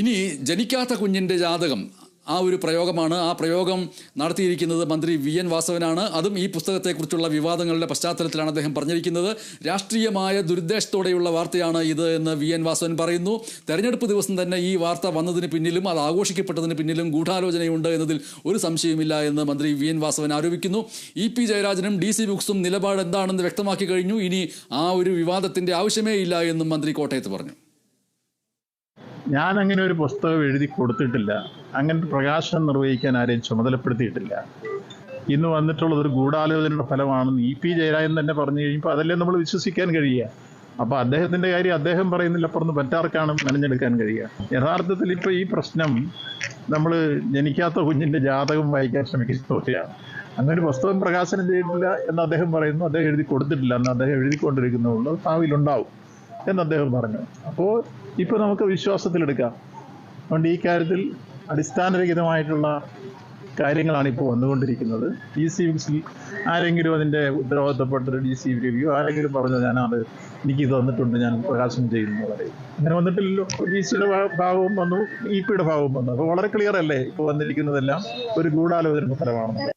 ഇനി ജനിക്കാത്ത കുഞ്ഞിന്റെ ജാതകം ആ ഒരു പ്രയോഗമാണ്. ആ പ്രയോഗം നടത്തിയിരിക്കുന്നത് മന്ത്രി വി എൻ വാസവനാണ്. അതും ഈ പുസ്തകത്തെക്കുറിച്ചുള്ള വിവാദങ്ങളുടെ പശ്ചാത്തലത്തിലാണ് അദ്ദേഹം പറഞ്ഞിരിക്കുന്നത്. രാഷ്ട്രീയമായ ദുരുദ്ദേശത്തോടെയുള്ള വാർത്തയാണ് ഇത് എന്ന് വി എൻ വാസവൻ പറയുന്നു. തെരഞ്ഞെടുപ്പ് ദിവസം തന്നെ ഈ വാർത്ത വന്നതിന് പിന്നിലും അത് ആഘോഷിക്കപ്പെട്ടതിന് പിന്നിലും ഗൂഢാലോചനയുണ്ട് എന്നതിൽ ഒരു സംശയമില്ല എന്ന് മന്ത്രി വി എൻ വാസവൻ ആരോപിക്കുന്നു. ഇ പി ജയരാജനും ഡി സി ബുക്സും നിലപാട് എന്താണെന്ന് വ്യക്തമാക്കി കഴിഞ്ഞു. ഇനി ആ ഒരു വിവാദത്തിന്റെ ആവശ്യമേ ഇല്ല എന്നും മന്ത്രി കോട്ടയത്ത് പറഞ്ഞു. ഞാൻ അങ്ങനെ ഒരു പുസ്തകം എഴുതി കൊടുത്തിട്ടില്ല. അങ്ങനെ പ്രകാശനം നിർവഹിക്കാൻ ആരെയും ചുമതലപ്പെടുത്തിയിട്ടില്ല. ഇന്ന് വന്നിട്ടുള്ളത് ഒരു ഗൂഢാലോചനയുടെ ഫലമാണെന്ന് ഇ പി ജയരാജൻ തന്നെ പറഞ്ഞു കഴിയുമ്പോൾ അതല്ലേ നമ്മൾ വിശ്വസിക്കാൻ കഴിയുക. അപ്പോൾ അദ്ദേഹത്തിന്റെ കാര്യം അദ്ദേഹം പറയുന്നില്ല അപ്പുറത്ത് മറ്റാർക്കാണ് മെനഞ്ഞെടുക്കാൻ കഴിയുക. യഥാർത്ഥത്തിൽ ഇപ്പൊ ഈ പ്രശ്നം നമ്മൾ ജനിക്കാത്ത കുഞ്ഞിന്റെ ജാതകം വായിക്കാൻ ശ്രമിക്കുന്ന പോലെയാണ് അങ്ങനെ ഒരു പുസ്തകം പ്രകാശനം ചെയ്തിട്ടില്ല എന്ന് അദ്ദേഹം പറയുന്നു. അദ്ദേഹം എഴുതി കൊടുത്തിട്ടില്ല എന്ന് അദ്ദേഹം എഴുതിക്കൊണ്ടിരിക്കുന്നുള്ളൂ. ഭാവിയിലുണ്ടാവും എന്ന് അദ്ദേഹം പറഞ്ഞു. അപ്പോൾ ഇപ്പൊ നമുക്ക് വിശ്വാസത്തിലെടുക്കാം. അതുകൊണ്ട് ഈ കാര്യത്തിൽ അടിസ്ഥാനരഹിതമായിട്ടുള്ള കാര്യങ്ങളാണ് ഇപ്പോൾ വന്നുകൊണ്ടിരിക്കുന്നത്. ഡി സി ബുക്സിൽ ആരെങ്കിലും അതിന്റെ ഉത്തരവാദിത്തപ്പെട്ട ഡി സി റിവ്യൂ ആരെങ്കിലും പറഞ്ഞു ഞാനത് എനിക്ക് തന്നിട്ടുണ്ട് ഞാൻ പ്രകാശനം ചെയ്യുന്നു പറയും. അങ്ങനെ വന്നിട്ടില്ലല്ലോ. ഡി സിയുടെ ഭാഗവും വന്നു ഇ പിയുടെ ഭാഗവും വന്നു. അപ്പോൾ വളരെ ക്ലിയർ അല്ലേ ഇപ്പോൾ വന്നിരിക്കുന്നതെല്ലാം? ഒരു ഗൂഢാലോചന ഫലമാണെന്ന്.